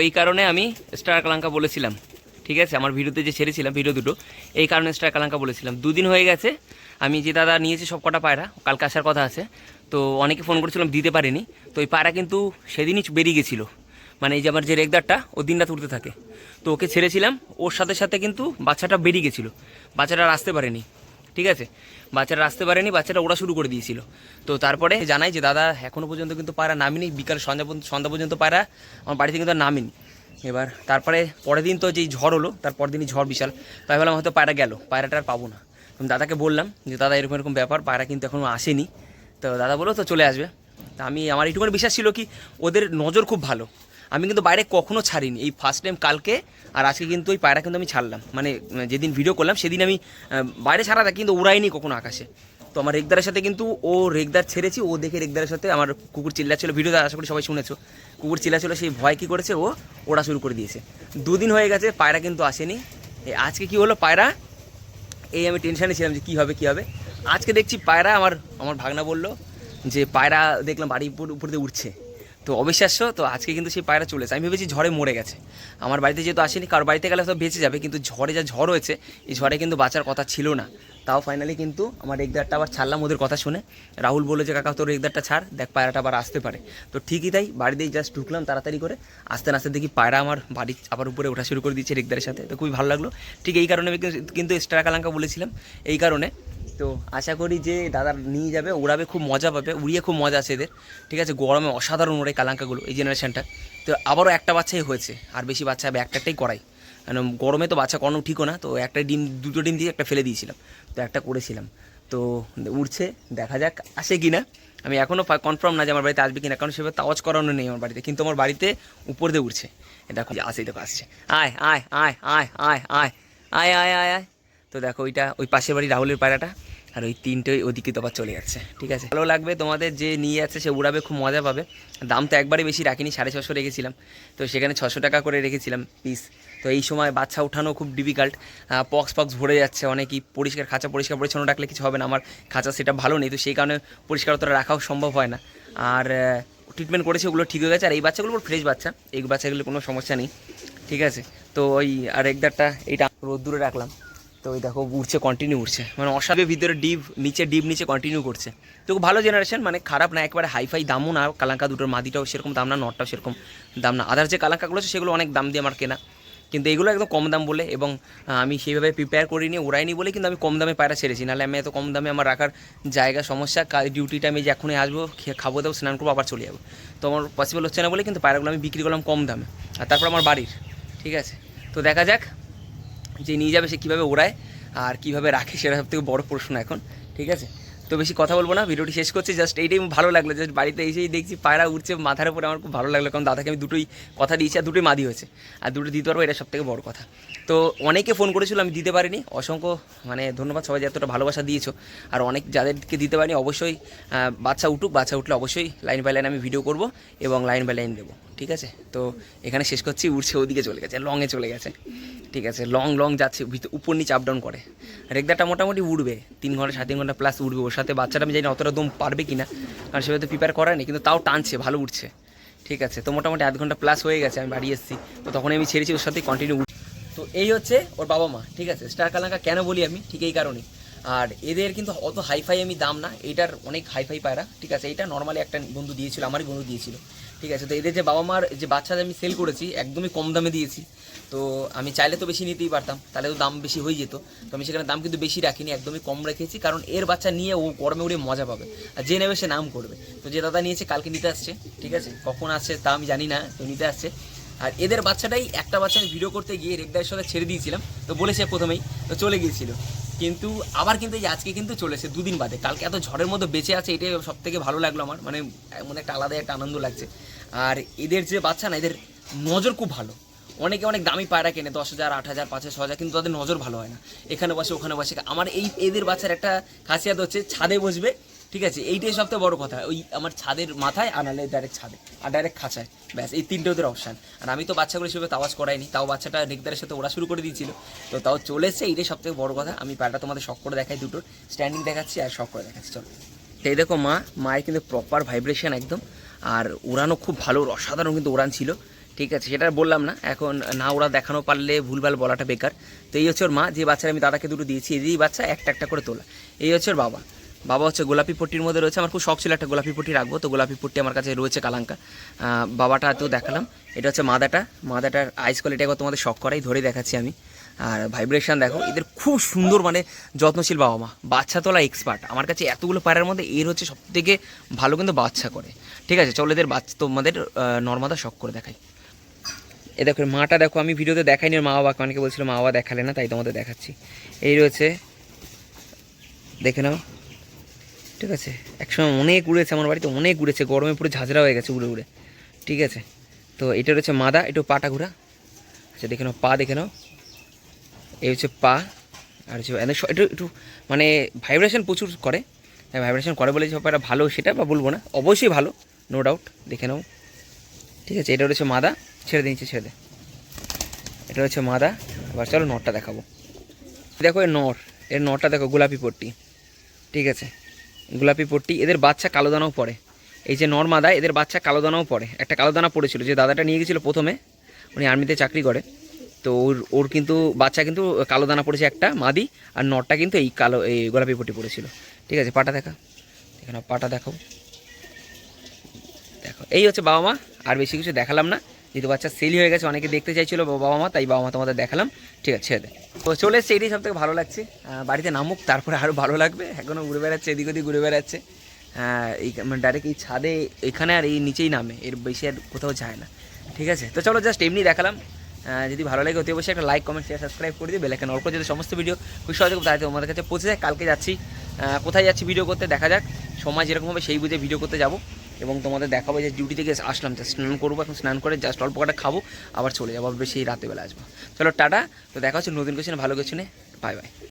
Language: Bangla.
এই কারণে আমি স্টার কালাঙ্কা বলেছিলাম। ঠিক আছে? আমার ভিডিওতে যে ছেড়েছিলাম, ভিডিও দুটো, এই কারণে স্টার কালাঙ্কা বলেছিলাম। দুদিন হয়ে গেছে, আমি যে দাদা নিয়েছি সব কটা পায়রা, কালকে আসার কথা আছে, তো অনেকে ফোন করেছিলাম, দিতে পারিনি। তো ওই পায়রা কিন্তু সেদিনই বেরিয়ে গেছিল। মানে এই যে আমার যে রেগদারটা, ও দিনটা তুলতে থাকে। তো ওকে ছেড়েছিলাম, ওর সাথে সাথে কিন্তু বাচ্চাটা বেরিয়ে গেছিল। বাচ্চাটা আসতে পারেনি। ঠিক আছে? বাচ্চারা আসতে পারেনি বাচ্চাটা ওরা শুরু করে দিয়েছিল। তো তারপরে জানাই যে, দাদা এখনও পর্যন্ত কিন্তু পায়রা নামিনি, বিকাল সন্ধ্যা সন্ধ্যা পর্যন্ত পায়রা আমার বাড়িতে কিন্তু নামিনি। এবার তারপরে পরের দিন তো যেই ঝড় হলো, তার পরের দিনই ঝড় বিশাল তাই ভাবলাম হয়তো পায়রা গেল, পায়রাটা আর পাবো না। দাদাকে বললাম যে, দাদা, এরকম এরকম ব্যাপার, পায়রা কিন্তু এখনও আসেনি। তো দাদা বলল, তো চলে আসবে। তা আমি, আমার এইটুকুনি বিশ্বাস ছিল কি, ওদের নজর খুব ভালো। আমি কিন্তু বাইরে কখনো ছাড়িনি, এই ফার্স্ট টাইম কালকে আর আজকে কিন্তু ওই পায়রা কিন্তু আমি ছাড়লাম। মানে যেদিন ভিডিও করলাম, সেদিন আমি বাইরে ছাড়া থাকি কিন্তু উড়াইনি কখনো আকাশে। তো আমার রেগদারের সাথে কিন্তু ও রেগদার ছেড়েছি, ও দেখে রেগদারের সাথে আমার কুকুর চিল্লাচ্ছিল। ভিডিওতে আশা করি সবাই শুনেছো। কুকুর চিল্লাচ্ছিল, সেই ভয় কী করেছে? ও ওড়া শুরু করে দিয়েছে। দুদিন হয়ে গেছে, পায়রা কিন্তু আসেনি। আজকে কি হলো পায়রা? এই আমি টেনশানে ছিলাম যে কী হবে কী হবে। আজকে দেখছি পায়রা আমার আমার ভাগনা বলল যে, পায়রা দেখলাম বাড়ির উপর উপর দিয়ে উঠছে তো অবিশ্বাস্য, তো আজকে কিন্তু সেই পায়রা চলেছে আমি ভেবেছি ঝড়ে মরে গেছে। আমার বাড়িতে যেহেতু আসেনি কারোর বাড়িতে গেলে হয়তো বেঁচে যাবে, কিন্তু ঝড়ে যা ঝড় হয়েছে, এই ঝড়ে কিন্তু বাঁচার কথা ছিল না। তাও ফাইনালি কিন্তু আমার রেগদারটা আবার ছাড়লাম ওদের কথা শুনে। রাহুল বলল যে, কাকা, তোর রেগদারটা ছাড়, দেখ পায়রাটা আবার আসতে পারে। তো ঠিকই তাই, বাড়িতেই জাস্ট ঢুকলাম তাড়াতাড়ি করে। আস্তে আস্তে দেখি পায়রা আমার বাড়ি আবার উপরে ওঠা শুরু করে দিচ্ছে রেগদারের সাথে। তো খুবই ভালো লাগল। ঠিক এই কারণে আমি কিন্তু- কিন্তু এক্সট্রা কালাঙ্কা বলেছিলাম। এই কারণে তো আশা করি যে দাদা নিয়ে যাবে উড়াবে খুব মজা পাবে, উড়িয়ে খুব মজা আছে এদের। ঠিক আছে, গরমে অসাধারণ ওড়ে কালাঙ্কাগুলো এই জেনারেশনটা তো আবারও একটা বাচ্চাই হয়েছে, আর বেশি বাচ্চা হবে একটাটাই করাই। কারণ গরমে তো বাচ্চা কোনো ঠিকও না, তো একটা ডিম, দুটো ডিম দিয়ে একটা ফেলে দিয়েছিলাম, তো একটা করেছিলাম। তো উঠছে দেখা যাক, আসে কি না আমি এখনও কনফার্ম না যে আমার বাড়িতে আসবে কিনা, কারণ সেভাবে তাওয়াজ করানো নেই আমার বাড়িতে। কিন্তু আমার বাড়িতে উপর দিয়ে উঠছে দেখো আসে দেখো, আসছে। আয় আয় আয় আয় আয় আয় আয় আয় আয় আয়। তো দেখো ওইটা, ওই পাশের বাড়ি রাহুলের পায়রাটা, আর ওই তিনটে ওদিকে তো চলে যাচ্ছে, ঠিক আছে? ভালো লাগবে তোমাদের যে নিয়ে যাচ্ছে, সে উড়াবে, খুব মজা পাবে। দাম তো একবারে বেশি রাখিনি, সাড়ে ছশো রেখেছিলাম। তো সেখানে ছশো টাকা করে রেখেছিলাম পিস তো এই সময় বাচ্চা ওঠানো খুব ডিফিকাল্ট পক্স পক্স ভরে যাচ্ছে, অনেকই পরিষ্কার খাঁচা, পরিষ্কার পরিচ্ছন্ন রাখলে কিছু হবে না, আমার খাঁচা সেটা ভালো নেই, তো সেই কারণে পরিষ্কারতা রাখাও সম্ভব হয় না। আর ট্রিটমেন্ট করেছে, ওগুলো ঠিক হয়ে গেছে, আর এই বাচ্চাগুলো ফ্রেশ বাচ্চা, এই বাচ্চাগুলো কোনো সমস্যা নেই, ঠিক আছে? তো ওই আর একদারটা এইটা রোদ্দুরে রাখলাম। তো ওই দেখো উঠছে কন্টিনিউ উঠছে মানে অসাবে ভিতরে ডিপ, নিচে ডিপ, নিচে কন্টিনিউ করছে। তো ভালো জেনারেশন মানে খারাপ না, একবারে হাইফাই দামও না, কালাঙ্কা দুটোর মাদিটাও সেরকম দাম না, নটটাও সেরকম দাম না। আদার যে কালাঙ্কাগুলো আছে, সেগুলো অনেক দাম দিয়ে আমার কেনা। কিন্তু এগুলো একদম কম দাম বলে এবং আমি সেইভাবে প্রিপেয়ার করিনি ওরাইনি বলে কিন্তু আমি কম দামে পায়রা ছেড়েছি। নাহলে আমি এত কম দামে আমার রাখার জায়গা, সমস্যা ডিউটিটা আমি যে এখনই আসব খাব দাও স্নান করব, আবার চলে যাব। তো আমার পসিবল হচ্ছে না বলে কিন্তু পায়রাগুলো আমি বিক্রি করলাম কম দামে। আর তারপর আমার বাড়ির, ঠিক আছে? তো দেখা যাক। যে নিয়ে যাবে সে কীভাবে ওড়ায় আর কীভাবে রাখে সেটা সব থেকে বড় প্রশ্ন এখন, ঠিক আছে? তো বেশি কথা বলব না, ভিডিওটি শেষ করছি জাস্ট এইটাই ভালো লাগল জাস্ট বাড়িতে এসেই দেখছি পায়রা উঠছে মাথার উপরে আমার খুব ভালো লাগল, কারণ দাদাকে আমি দুটোই কথা দিয়েছি আর দুটোই মাদি হয়েছে, আর দুটো দিতে পারব, এটা সব থেকে বড় কথা। তো অনেকে ফোন করেছিল, আমি দিতে পারিনি, অসংখ্য মানে ধন্যবাদ সবাই এতটা ভালোবাসা দিয়েছ, আর অনেক যাদেরকে দিতে পারিনি, অবশ্যই বাচ্চা উঠুক, বাচ্চা উঠলে অবশ্যই লাইন বাই লাইন আমি ভিডিও করব এবং লাইন বাই লাইন দেবো। ঠিক আছে? তো এখানে শেষ করছি উঠছে ওদিকে চলে গেছে লংয়ে চলে গেছে। ঠিক আছে লং লং যাচ্ছে উপর নিচে আপ ডাউন করে। রেগদারটা মোটামুটি উঠবে তিন ঘণ্টা, সাড়ে তিন ঘণ্টা প্লাস উঠবে ওর সাথে বাচ্চাটা আমি জানি অতটা দম পারবে কি না কারণ সেভাবে তো প্রিপেয়ার করা নেই, কিন্তু তাও টানছে, ভালো উঠছে ঠিক আছে, তো মোটামুটি আধ ঘণ্টা প্লাস হয়ে গেছে, আমি বাড়ি এসেছি। তো তখন আমি ছেড়েছি, ওর সাথে কন্টিনিউ উঠছি তো এই হচ্ছে ওর বাবা মা, ঠিক আছে? স্টার কালাঙ্কা কেন বলি আমি? ঠিক এই কারণেই। আর এদের কিন্তু অত হাইফাই আমি দাম না, এটার অনেক হাইফাই পায়রা, ঠিক আছে? এটা নর্মালি একটা বন্ধু দিয়েছিল, আমারই বন্ধু দিয়েছিল। ঠিক আছে, তো এদের যে বাবা মার যে বাচ্চাদের আমি সেল করেছি, একদমই কম দামে দিয়েছি। তো আমি চাইলে তো বেশি নিতেই পারতাম, তাহলে তো দাম বেশি হয়ে যেত। তো আমি সেখানে দাম কিন্তু বেশি রাখিনি, একদমই কম রেখেছি, কারণ এর বাচ্চা নিয়ে ও গরমে উড়ে মজা পাবে। আর যে নেবে সে নাম করবে। তো যে দাদা নিয়েছে, কালকে নিতে আসছে, ঠিক আছে? কখন আসছে তা আমি জানি না, তো নিতে আসছে। আর এদের বাচ্চাটাই একটা বাচ্চা আমি ভিডিও করতে গিয়ে রেগদারের সাথে ছেড়ে দিয়েছিলাম, তো বলেছে প্রথমেই, তো চলে গিয়েছিল। কিন্তু, আবার কিন্তু এই আজকে কিন্তু চলেছে দুদিন বাদে। কালকে এত ঝড়ের মধ্যে বেঁচে আছে, এটাই সব থেকে ভালো লাগল আমার। মানে এমন একটা আলাদা একটা আনন্দ লাগছে। আর এদের যে বাচ্চা না, এদের নজর খুব ভালো। অনেকে অনেক দামি পায়রা কেনে, দশ হাজার, আট হাজার, পাঁচ হাজার, ছ হাজার, কিন্তু তাদের নজর ভালো হয় না। এখানে বসে, ওখানে বসে। আমার এই, এদের বাচ্চার একটা খাসিয়াত হচ্ছে, ছাদে বসবে ঠিক আছে, এইটাই সবথেকে বড় কথা। ওই আমার ছাদের মাথায় আনালে ডাইরেক্ট ছাদে। আর ডাইরেক্ট খাঁচায়। ব্যাস, এই তিনটে ওদের অপশান আর আমি তো বাচ্চাগুলো হিসেবে তাওয়াজ করাইনি। তাও বাচ্চাটা নেকদারের সাথে ওরা শুরু করে দিয়েছিল। তো তাও চলে এসছে এইটাই সবথেকে বড় কথা। আমি পায়রাটা তোমাদের শখ করে দেখাই দুটোর। স্ট্যান্ডিং দেখাচ্ছি আর শখ করে দেখাচ্ছি। চলো। তো এই দেখো মা, মায়ের কিন্তু প্রপার ভাইব্রেশন একদম। আর উড়ানো খুব ভালো, অসাধারণ কিন্তু উড়ান ছিল। ঠিক আছে, সেটা বললাম না। এখন না ওরা দেখানো পারলে ভুলভাল বলাটা বেকার। তো এই হচ্ছে ওর মা, যে বাচ্চারা আমি দাদাকে দুটো দিয়েছি এদেরই বাচ্চা একটা একটা করে তোলা। এই হচ্ছে ওর বাবা। বাবা হচ্ছে গোলাপি পট্টির মধ্যে রয়েছে। আমার খুব শখ ছিল একটা গোলাপি পট্টি রাখব। তো গোলাপি পট্টি আমার কাছে রয়েছে কালাঙ্কা। বাবাটা তো দেখালাম। এটা হচ্ছে মাদাটা। মাদাটার আইস কোয়ালিটি একবার তোমাদের শখ করাই, ধরেই দেখাচ্ছি আমি। আর ভাইব্রেশন দেখো, এদের খুব সুন্দর মানে যত্নশীল বাবা মা। বাচ্চা তোলা এক্সপার্ট আমার কাছে এতগুলো পায়রার মধ্যে এর হচ্ছে সব থেকে ভালো কিন্তু বাচ্চা করে। ঠিক আছে, চলো এদের বাচ্চা তোমাদের নর্মাদা শখ করে দেখাই। এ দেখো, মাটা দেখো, আমি ভিডিওতে দেখাইনি মা বাবাকে অনেকে বলছিল মা বাবা দেখালে না, তাই তোমাদের দেখাচ্ছি। এই রয়েছে, দেখে নাও। ঠিক আছে? একসময় অনেক উড়েছে আমার বাড়িতে, অনেক উড়েছে, গরমে পুরো ঝাঁঝরা হয়ে গেছে উড়ে উড়ে। ঠিক আছে? তো এটা রয়েছে মাদা, একটু পাটা ঘুরা। আচ্ছা দেখে নাও, পা দেখে নাও। এই হচ্ছে পা, আর হচ্ছে এদের একটু মানে ভাইব্রেশন প্রচুর করে। ভাইব্রেশন করে বলে যে ভালো সেটা বা বলব না। অবশ্যই ভালো নো ডাউট দেখে নাও। ঠিক আছে, এটা হচ্ছে মাদা, ছেড়ে দিয়েছে ছেড়ে দে। এটা হচ্ছে মাদা, এবার চলো নটটা দেখাবো। দেখো এর নর, এর নটটা দেখো, গোলাপি পট্টি। ঠিক আছে? গোলাপি পট্টি, এদের বাচ্চা কালো দানাও পড়ে। এই যে নর মাদা এদের বাচ্চা কালো দানাও পড়ে। একটা কালো দানা পড়েছিল, যে দাদাটা নিয়ে গেছিল প্রথমে, উনি আর্মিতে চাকরি করে। তো ওর ওর কিন্তু, বাচ্চা কিন্তু কালো দানা পড়েছে একটা, মাদি, আর নটটা কিন্তু এই কালো, এই গোলাপি পট্টি পড়েছিল। ঠিক আছে, পাটা দেখা। এখানে পাটা দেখাও। দেখো, এই হচ্ছে বাবা মা, আর বেশি কিছু দেখালাম না। যেহেতু বাচ্চা সেলই হয়ে গেছে, অনেকে দেখতে চাইছিল বাবা মা, তাই বাবা মা তোমাদের দেখালাম। ঠিক আছে, ছেড়ে তো চলে এসছে, এটাই সব থেকে ভালো লাগছে। বাড়িতে নামুক, তারপরে আরও ভালো লাগবে। এখনও ঘুরে বেড়াচ্ছে, এদিক ওদিক ঘুরে বেড়াচ্ছে। এই মানে ডাইরেক্ট এই ছাদে, এখানে আর এই নিচেই নামে, এর বেশি আর কোথাও যায় না। ঠিক আছে, তো চলো জাস্ট এমনি দেখালাম। যদি ভালো লাগে, অতি অবশ্যই একটা লাইক কমেন্ট শেয়ার সাবস্ক্রাইব করে দিয়ে বেলাকেন অল্প যদি সমস্ত ভিডিও খুব সহজে তাই তোমাদের কাছে পৌঁছে যায়। কালকে যাচ্ছি। কোথায় যাচ্ছি ভিডিও করতে দেখা যাক। সময় যেরকম হবে সেই বুঝে ভিডিও করতে যাব। এবং তোমাদের দেখাবো যে ডিউটি থেকে আসলাম জাস্ট স্নান করব, এখন স্নান করে জাস্ট অল্প কটা খাব, আবার চলে যাব, আবার সেই রাতেবেলা আসব। চলো, টাটা। তো দেখা হচ্ছে নতুন কিছু ভালো কিছু নেই বাই বাই